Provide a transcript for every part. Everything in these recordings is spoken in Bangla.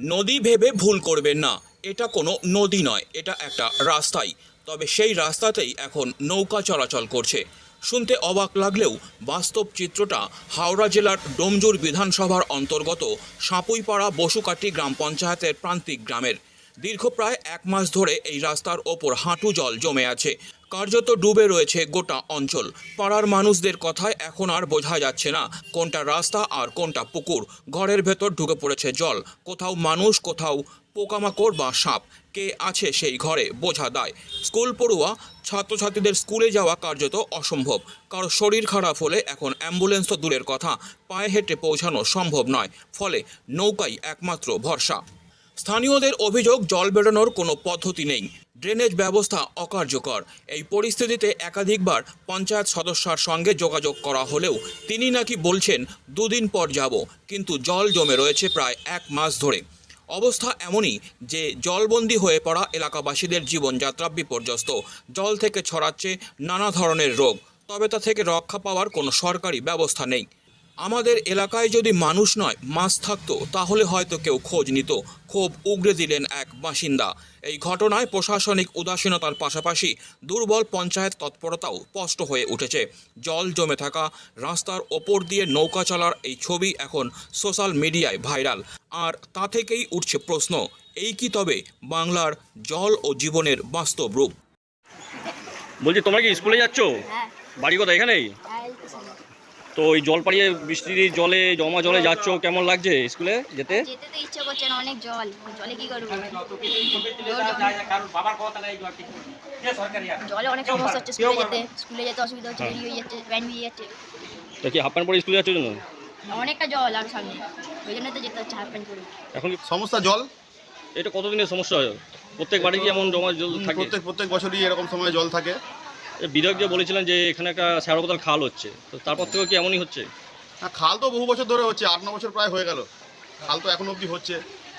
নদী ভেবে ভুল করবেন না। এটা কোনো নদী নয়, এটা একটা রাস্তাই। তবে সেই রাস্তাতেই এখন নৌকা চলাচল করছে। শুনতে অবাক লাগলেও বাস্তব চিত্রটা হাওড়া জেলার ডোমজুর বিধানসভার অন্তর্গত সাঁপুইপাড়া বসুকাটি গ্রাম পঞ্চায়েতের প্রান্তিক গ্রামের। দীর্ঘ প্রায় এক মাস ধরে এই রাস্তার ওপর হাঁটু জল জমে আছে। কার্যত ডুবে রয়েছে গোটা অঞ্চল। পাড়ার মানুষদের কথায় এখন আর বোঝা যাচ্ছে না কোনটা রাস্তা আর কোনটা পুকুর। ঘরের ভেতর ঢুকে পড়েছে জল। কোথাও মানুষ, কোথাও পোকামাকড় বা সাপ। কে আছে সেই ঘরে বোঝা দায়। স্কুল পড়ুয়া, ছাত্রছাত্রীদের স্কুলে যাওয়া কার্যত অসম্ভব। কারও শরীর খারাপ হলে এখন অ্যাম্বুলেন্স তো দূরের কথা। পায়ে হেঁটে পৌঁছানো সম্ভব নয়। ফলে নৌকাই একমাত্র ভরসা। স্থানীয়দের অভিযোগ, জল বেরোনোর কোনো পদ্ধতি নেই। ড্রেনেজ ব্যবস্থা অকার্যকর। এই পরিস্থিতিতে একাধিকবার পঞ্চায়েত সদস্যার সঙ্গে যোগাযোগ করা হলেও তিনি নাকি বলছেন, দুদিন পর যাব। কিন্তু জল জমে রয়েছে প্রায় এক মাস ধরে। অবস্থা এমনই যে জলবন্দী হয়ে পড়া এলাকাবাসীদের জীবনযাত্রা বিপর্যস্ত। জল থেকে ছড়াচ্ছে নানা ধরনের রোগ। তবে তা থেকে রক্ষা পাওয়ার কোনো সরকারি ব্যবস্থা নেই। আমাদের এলাকায় যদি মানুষ নয় মাছ থাকতো তাহলে হয়তো কেউ খোঁজ নিত। ক্ষোভ উগড়ে দিলেন এক বাসিন্দা। এই ঘটনায় প্রশাসনিক উদাসীনতার পাশাপাশি দুর্বল পঞ্চায়েত তৎপরতাও স্পষ্ট হয়ে উঠেছে। জল জমে থাকা রাস্তার ওপর দিয়ে নৌকা চলার এই ছবি এখন সোশ্যাল মিডিয়ায় ভাইরাল। আর তা থেকেই উঠছে প্রশ্ন এই কি তবে বাংলার জল ও জীবনের বাস্তব রূপ? বলছি তোমরা কি স্কুলে যাচ্ছ? হ্যাঁ। বাড়ি কোথায়? এখানেই। তো ওই জল পাড়িয়ে বৃষ্টির জলে জমা জলে যাচ্ছ কেমন লাগছে স্কুলে যেতে? যেতে তো ইচ্ছে করছে না অনেক জল। জলে কি করব? জলে অনেক সমস্যা হচ্ছে স্কুলে যেতে স্কুলে যেতে অসুবিধা হচ্ছে দেরি হয়ে যাচ্ছে ভ্যান বেরিয়ে যাচ্ছে। তো কি হাফ প্যান্ট পরে স্কুলে যাচ্ছ জন্য অনেকটা জল আর সামনে। ওই জন্য তো যেতে হচ্ছে হাফ প্যান্ট পরে। এখন কি সমস্যা জল? এটা কতদিনের সমস্যা হয়? প্রত্যেক বাড়ি কি এমন জমা জল থাকে? প্রত্যেক প্রত্যেক বছরই এরকম সময় জল থাকে। বিধায়ক যে বলেছিলেন যে এখানে একটা শ্যাওড়াপাতাল খাল হচ্ছে তো তারপর থেকে কি এমনই হচ্ছে? আর খাল তো বহু বছর ধরে হচ্ছে আট ন বছর প্রায় হয়ে গেল। খাল তো এখন অবধি হচ্ছে।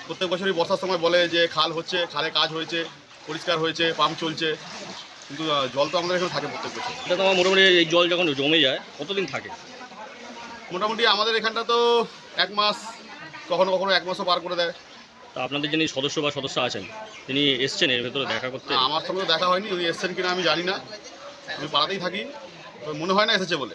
প্রত্যেক বছরই বর্ষার সময় বলে যে খাল হচ্ছে খালে কাজ হয়েছে পরিষ্কার হয়েছে পাম্প চলছে কিন্তু জল তো আমাদের এখানে থাকে প্রত্যেক বছর এটা তো আমার মোটামুটি এই জল যখন জমে যায় কতদিন থাকে? মোটামুটি আমাদের এখানটা তো এক মাস কখনো কখনো এক মাসও পার করে দেয়। তা আপনাদের যিনি সদস্য বা সদস্য আছেন তিনি এসছেন এর ভেতরে দেখা করতে? আমার সঙ্গে দেখা হয়নি উনি এসছেন কিনা আমি জানি না। আমি পাড়াতেই থাকি মনে হয় না এসেছে বলে।